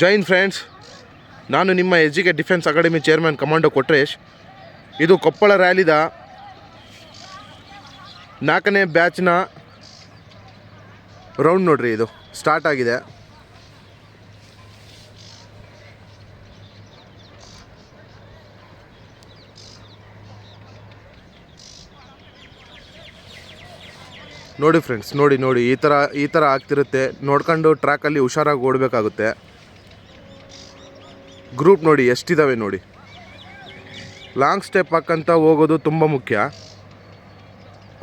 Jain friends ನಾನು ನಿಮ್ಮ S G K defence academy chairman commando Kotresh. ಇದು ಕೊಪ್ಪಳ ರ್ಯಾಲಿದ ನಾಲ್ಕನೇ ಬ್ಯಾಚ್ನ ರೌಂಡ್ ನೋಡ್ರಿ ಇದು. ಸ್ಟಾರ್ಟ್ ಆಗಿದೆ. ನೋಡಿ ಫ್ರೆಂಡ್ಸ್ ನೋಡಿ ನೋಡಿ, ಈ ಥರ ಈ ಥರ ಆಗ್ತಿರುತ್ತೆ. ನೋಡ್ಕೊಂಡು ಟ್ರ್ಯಾಕಲ್ಲಿ ಹುಷಾರಾಗಿ ಓಡಬೇಕಾಗುತ್ತೆ. ಗ್ರೂಪ್ ನೋಡಿ ಎಷ್ಟಿದ್ದಾವೆ ನೋಡಿ. ಲಾಂಗ್ ಸ್ಟೆಪ್ ಹಾಕಂತ ಹೋಗೋದು ತುಂಬ ಮುಖ್ಯ.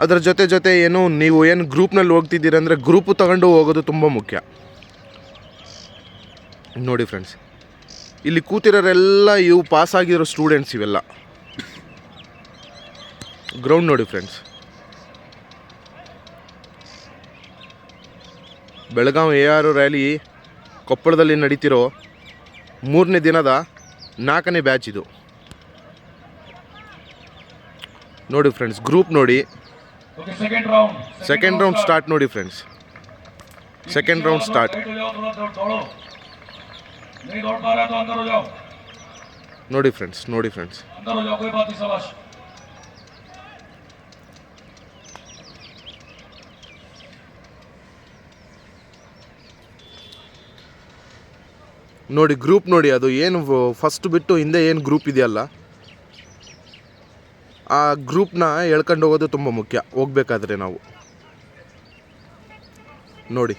ಅದರ ಜೊತೆ ಜೊತೆ ಏನು, ನೀವು ಏನು ಗ್ರೂಪ್ನಲ್ಲಿ ಹೋಗ್ತಿದ್ದೀರ ಅಂದರೆ ಗ್ರೂಪು ತಗೊಂಡು ಹೋಗೋದು ತುಂಬ ಮುಖ್ಯ. ನೋಡಿ ಫ್ರೆಂಡ್ಸ್ ಇಲ್ಲಿ ಕೂತಿರೋರೆಲ್ಲ ಇವು ಪಾಸ್ ಆಗಿರೋ ಸ್ಟೂಡೆಂಟ್ಸ್ ಇವೆಲ್ಲ. ಗ್ರೌಂಡ್ ನೋಡಿ friends Belagavi A R rally ಕೊಪ್ಪಳದಲ್ಲಿ ನಡೀತಿರೋ ಮೂರನೇ ದಿನದ ನಾಲ್ಕನೇ ಬ್ಯಾಚ್ ಇದು. ನೋಡಿ ಫ್ರೆಂಡ್ಸ್ ಗ್ರೂಪ್ ನೋಡಿ. ಸೆಕೆಂಡ್ ರೌಂಡ್ ಸ್ಟಾರ್ಟ್ ನೋಡಿ ಫ್ರೆಂಡ್ಸ್ ಸೆಕೆಂಡ್ ರೌಂಡ್ ಸ್ಟಾರ್ಟ್ ನೋಡಿ ಫ್ರೆಂಡ್ಸ್ ನೋಡಿ ಫ್ರೆಂಡ್ಸ್ ನೋಡಿ ಗ್ರೂಪ್ ನೋಡಿ ಅದು ಏನು ಫಸ್ಟ್ ಬಿಟ್ಟು ಹಿಂದೆ ಏನು ಗ್ರೂಪ್ ಇದೆಯಲ್ಲ ಆ ಗ್ರೂಪ್ನ ಎಳ್ಕೊಂಡು ಹೋಗೋದು ತುಂಬ ಮುಖ್ಯ ಹೋಗಬೇಕಾದ್ರೆ ನಾವು. ನೋಡಿ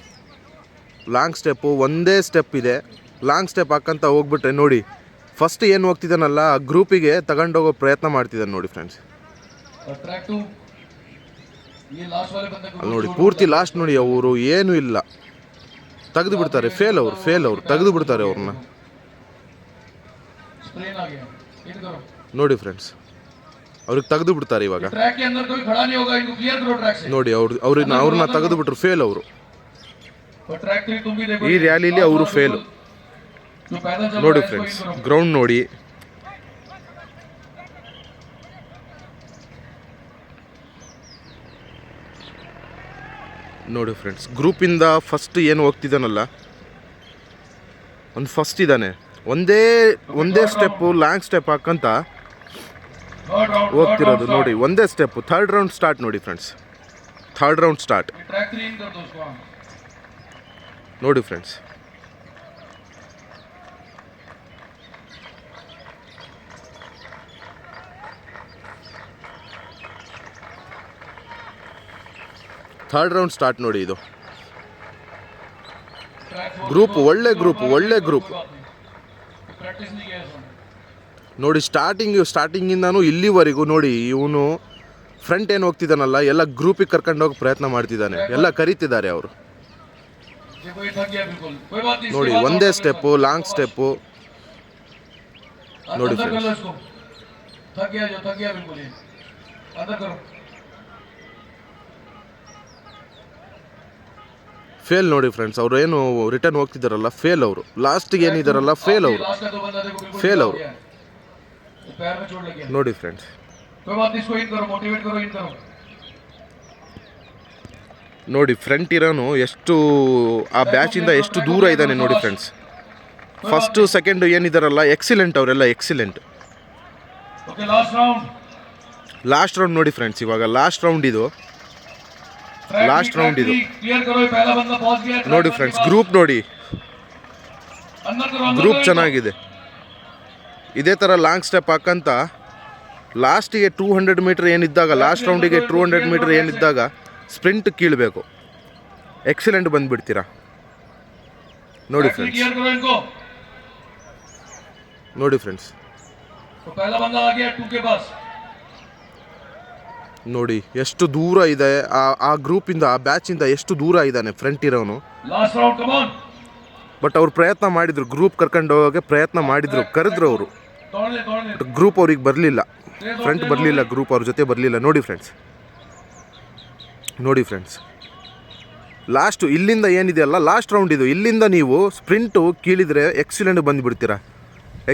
ಲಾಂಗ್ ಸ್ಟೆಪ್ಪು ಒಂದೇ ಸ್ಟೆಪ್ ಇದೆ. ಲಾಂಗ್ ಸ್ಟೆಪ್ ಹಾಕಂತ ಹೋಗ್ಬಿಟ್ರೆ ನೋಡಿ ಫಸ್ಟ್ ಏನು ಹೋಗ್ತಿದ್ದಾನಲ್ಲ ಆ ಗ್ರೂಪಿಗೆ ತಗೊಂಡೋಗೋ ಪ್ರಯತ್ನ ಮಾಡ್ತಿದ್ದಾನೆ ನೋಡಿ ಫ್ರೆಂಡ್ಸ್ ನೋಡಿ ಪೂರ್ತಿ ಲಾಸ್ಟ್ ನೋಡಿ ಅವರು ಏನೂ ಇಲ್ಲ. ತೆಗೆದು ಬಿಡ್ತಾರೆ ಫೇಲ್ ಅವರು ಫೇಲ್ ಅವರು ತೆಗೆದು ಬಿಡ್ತಾರೆ ಅವ್ರನ್ನ ನೋಡಿ ಫ್ರೆಂಡ್ಸ್ ಅವ್ರಿಗೆ ತೆಗೆದು ಬಿಡ್ತಾರೆ ಇವಾಗ ನೋಡಿ ಅವ್ರ ಅವ್ರನ್ನ ಅವ್ರನ್ನ ತೆಗೆದು ಬಿಟ್ರು ಫೇಲ್ ಅವರು. ಈ ರ್ಯಾಲಿಲಿ ಅವರು ಫೇಲು ನೋಡಿ ಫ್ರೆಂಡ್ಸ್ ಗ್ರೌಂಡ್ ನೋಡಿ. ನೋಡಿ ಫ್ರೆಂಡ್ಸ್ ಗ್ರೂಪಿಂದ ಫಸ್ಟ್ ಏನು ಹೋಗ್ತಿದ್ದಾನಲ್ಲ? ಒಂದು ಫಸ್ಟ್ ಇದ್ದಾನೆ. ಒಂದೇ ಒಂದೇ ಸ್ಟೆಪ್ಪು ಲಾಂಗ್ ಸ್ಟೆಪ್ ಹಾಕಂತ ಹೋಗ್ತಿರೋದು. ನೋಡಿ, ಒಂದೇ ಸ್ಟೆಪ್ಪು ಥರ್ಡ್ ರೌಂಡ್ ಸ್ಟಾರ್ಟ್ ನೋಡಿ ಫ್ರೆಂಡ್ಸ್ ಥರ್ಡ್ ರೌಂಡ್ ಸ್ಟಾರ್ಟ್ ನೋಡಿ ಫ್ರೆಂಡ್ಸ್ ಥರ್ಡ್ ರೌಂಡ್ ಸ್ಟಾರ್ಟ್ ನೋಡಿ ಇದು. ಗ್ರೂಪ್ ಒಳ್ಳೆ ಗ್ರೂಪ್ ಒಳ್ಳೆ ಗ್ರೂಪ್ ನೋಡಿ ಸ್ಟಾರ್ಟಿಂಗ್ ಸ್ಟಾರ್ಟಿಂಗಿಂದನೂ ಇಲ್ಲಿವರೆಗೂ ನೋಡಿ ಇವನು ಫ್ರಂಟ್ ಏನು ಹೋಗ್ತಿದ್ದಾನಲ್ಲ ಎಲ್ಲ ಗ್ರೂಪಿಗೆ ಕರ್ಕೊಂಡೋಗಿ ಪ್ರಯತ್ನ ಮಾಡ್ತಿದ್ದಾನೆ ಎಲ್ಲ ಕರೀತಿದ್ದಾರೆ ಅವರು. ನೋಡಿ, ಒಂದೇ ಸ್ಟೆಪ್ಪು ಲಾಂಗ್ ಸ್ಟೆಪ್ಪು ನೋಡಿ ಫೇಲ್ ನೋಡಿ ಫ್ರೆಂಡ್ಸ್ ಅವರು ಏನು ರಿಟರ್ನ್ ಹೋಗ್ತಿದ್ದಾರಲ್ಲ ಫೇಲ್ ಅವರು. ಲಾಸ್ಟಿಗೆ ಏನಿದ್ದಾರಲ್ಲ ಫೇಲ್ ಅವರು. ಫೇಲ್ ಅವರು. ನೋಡಿ ಫ್ರೆಂಡ್ಸ್ ನೋಡಿ ಫ್ರಂಟ್ ಇರೋನು ಎಷ್ಟು, ಆ ಬ್ಯಾಚಿಂದ ಎಷ್ಟು ದೂರ ಇದ್ದಾನೆ ನೋಡಿ ಫ್ರೆಂಡ್ಸ್ ಫಸ್ಟು ಸೆಕೆಂಡು ಏನಿದಾರಲ್ಲ ಎಕ್ಸಿಲೆಂಟ್ ಅವರೆಲ್ಲ ಎಕ್ಸಿಲೆಂಟ್ ಲಾಸ್ಟ್ ರೌಂಡ್ ನೋಡಿ ಫ್ರೆಂಡ್ಸ್ ಇವಾಗ ಲಾಸ್ಟ್ ರೌಂಡ್ ಇದು. ಲಾಸ್ಟ್ ರೌಂಡ್ ಇದು. ನೋಡಿ ಫ್ರೆಂಡ್ಸ್ ಗ್ರೂಪ್ ನೋಡಿ. ಗ್ರೂಪ್ ಚೆನ್ನಾಗಿದೆ. ಇದೇ ಥರ ಲಾಂಗ್ ಸ್ಟೆಪ್ ಹಾಕಂತ ಲಾಸ್ಟಿಗೆ ಟೂ ಹಂಡ್ರೆಡ್ ಮೀಟರ್ ಏನಿದ್ದಾಗ ಲಾಸ್ಟ್ ರೌಂಡಿಗೆ ಟೂ ಹಂಡ್ರೆಡ್ ಮೀಟರ್ ಏನಿದ್ದಾಗ ಸ್ಪ್ರಿಂಟ್ ಕೀಳಬೇಕು. ಎಕ್ಸಲೆಂಟ್ ಬಂದುಬಿಡ್ತೀರಾ? ನೋಡಿ ಫ್ರೆಂಡ್ಸ್ ನೋಡಿ ಫ್ರೆಂಡ್ಸ್ ನೋಡಿ ಎಷ್ಟು ದೂರ ಇದೆ ಆ ಆ ಗ್ರೂಪಿಂದ ಆ ಬ್ಯಾಚಿಂದ ಎಷ್ಟು ದೂರ ಇದ್ದಾನೆ ಫ್ರಂಟ್ ಇರೋನು. ಬಟ್ ಅವ್ರು ಪ್ರಯತ್ನ ಮಾಡಿದ್ರು ಗ್ರೂಪ್ ಕರ್ಕೊಂಡು ಹೋಗೋಕೆ ಪ್ರಯತ್ನ ಮಾಡಿದ್ರು ಕರೆದ್ರು ಅವರು. ಗ್ರೂಪ್ ಅವ್ರಿಗೆ ಬರಲಿಲ್ಲ. ಫ್ರಂಟ್ ಬರಲಿಲ್ಲ ಗ್ರೂಪ್ ಅವ್ರ ಜೊತೆ ಬರಲಿಲ್ಲ. ನೋಡಿ ಫ್ರೆಂಡ್ಸ್ ನೋಡಿ ಫ್ರೆಂಡ್ಸ್ ಲಾಸ್ಟು ಇಲ್ಲಿಂದ ಏನಿದೆಯಲ್ಲ ಲಾಸ್ಟ್ ರೌಂಡ್ ಇದು. ಇಲ್ಲಿಂದ ನೀವು ಸ್ಪ್ರಿಂಟು ಕೀಳಿದರೆ ಎಕ್ಸಿಲೆಂಟ್ ಬಂದುಬಿಡ್ತೀರಾ?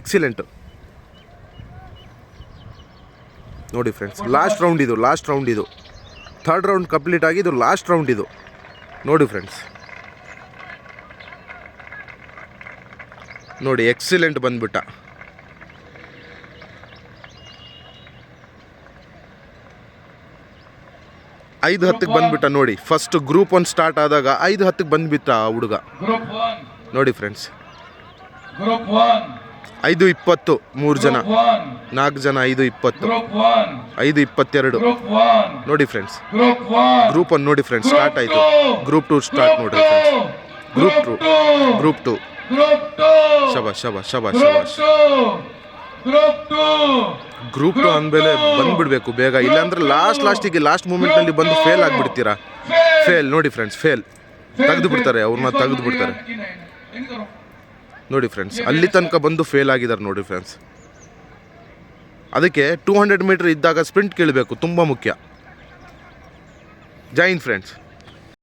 ಎಕ್ಸಿಲೆಂಟು ನೋಡಿ ಫ್ರೆಂಡ್ಸ್ ಲಾಸ್ಟ್ ರೌಂಡ್ ಇದು ಲಾಸ್ಟ್ ರೌಂಡ್ ಇದು. ಥರ್ಡ್ ರೌಂಡ್ ಕಂಪ್ಲೀಟ್ ಆಗಿ ಇದು ಲಾಸ್ಟ್ ರೌಂಡ್ ಇದು. ನೋಡಿ ಫ್ರೆಂಡ್ಸ್ ನೋಡಿ ಎಕ್ಸಿಲೆಂಟ್ ಬಂದ್ಬಿಟ್ಟ. ಐದು ಹತ್ತಿಗೆ ಬಂದ್ಬಿಟ್ಟ ನೋಡಿ ಫಸ್ಟ್ ಗ್ರೂಪ್ ಒನ್ ಸ್ಟಾರ್ಟ್ ಆದಾಗ ಐದು ಹತ್ತಿಗೆ ಬಂದ್ಬಿಟ್ಟ ಆ ಹುಡುಗ. ನೋಡಿ ಫ್ರೆಂಡ್ಸ್. ಐದು ಇಪ್ಪತ್ತು, ಮೂರು ಜನ ನಾಲ್ಕು ಜನ, ಐದು ಇಪ್ಪತ್ತು. ಐದು ಇಪ್ಪತ್ತೆರಡು. ನೋಡಿ ಫ್ರೆಂಡ್ಸ್. ಗ್ರೂಪ್ ಒನ್ ನೋಡಿ ಫ್ರೆಂಡ್ಸ್ ಸ್ಟಾರ್ಟ್ ಆಯಿತು ಗ್ರೂಪ್ ಟು ಸ್ಟಾರ್ಟ್ ನೋಡಿ friends group two. Group two ಶಬಾ ಶಬಾ ಶಬಾ two. ಗ್ರೂಪ್ ಟು ಅಂದಮೇಲೆ ಬಂದ್ಬಿಡ್ಬೇಕು ಬೇಗ ಇಲ್ಲಾಂದ್ರೆ ಲಾಸ್ಟ್ ಲಾಸ್ಟಿಗೆ ಲಾಸ್ಟ್ ಮೂಮೆಂಟ್ನಲ್ಲಿ ಬಂದು ಫೇಲ್ ಆಗಿಬಿಡ್ತೀರಾ. ಫೇಲ್ ನೋಡಿ ಫ್ರೆಂಡ್ಸ್ ಫೇಲ್ ತೆಗೆದು ಬಿಡ್ತಾರೆ, ಅವ್ರನ್ನ ತೆಗೆದು ಬಿಡ್ತಾರೆ ನೋಡಿ ಫ್ರೆಂಡ್ಸ್ ಅಲ್ಲಿ ತನಕ ಬಂದು ಫೇಲ್ ಆಗಿದ್ದಾರೆ ನೋಡಿ ಫ್ರೆಂಡ್ಸ್ ಅದಕ್ಕೆ ಟೂ ಹಂಡ್ರೆಡ್ ಮೀಟರ್ ಇದ್ದಾಗ ಸ್ಪ್ರಿಂಟ್ ಕೇಳಬೇಕು, ತುಂಬ ಮುಖ್ಯ. ಜೈನ್ ಫ್ರೆಂಡ್ಸ್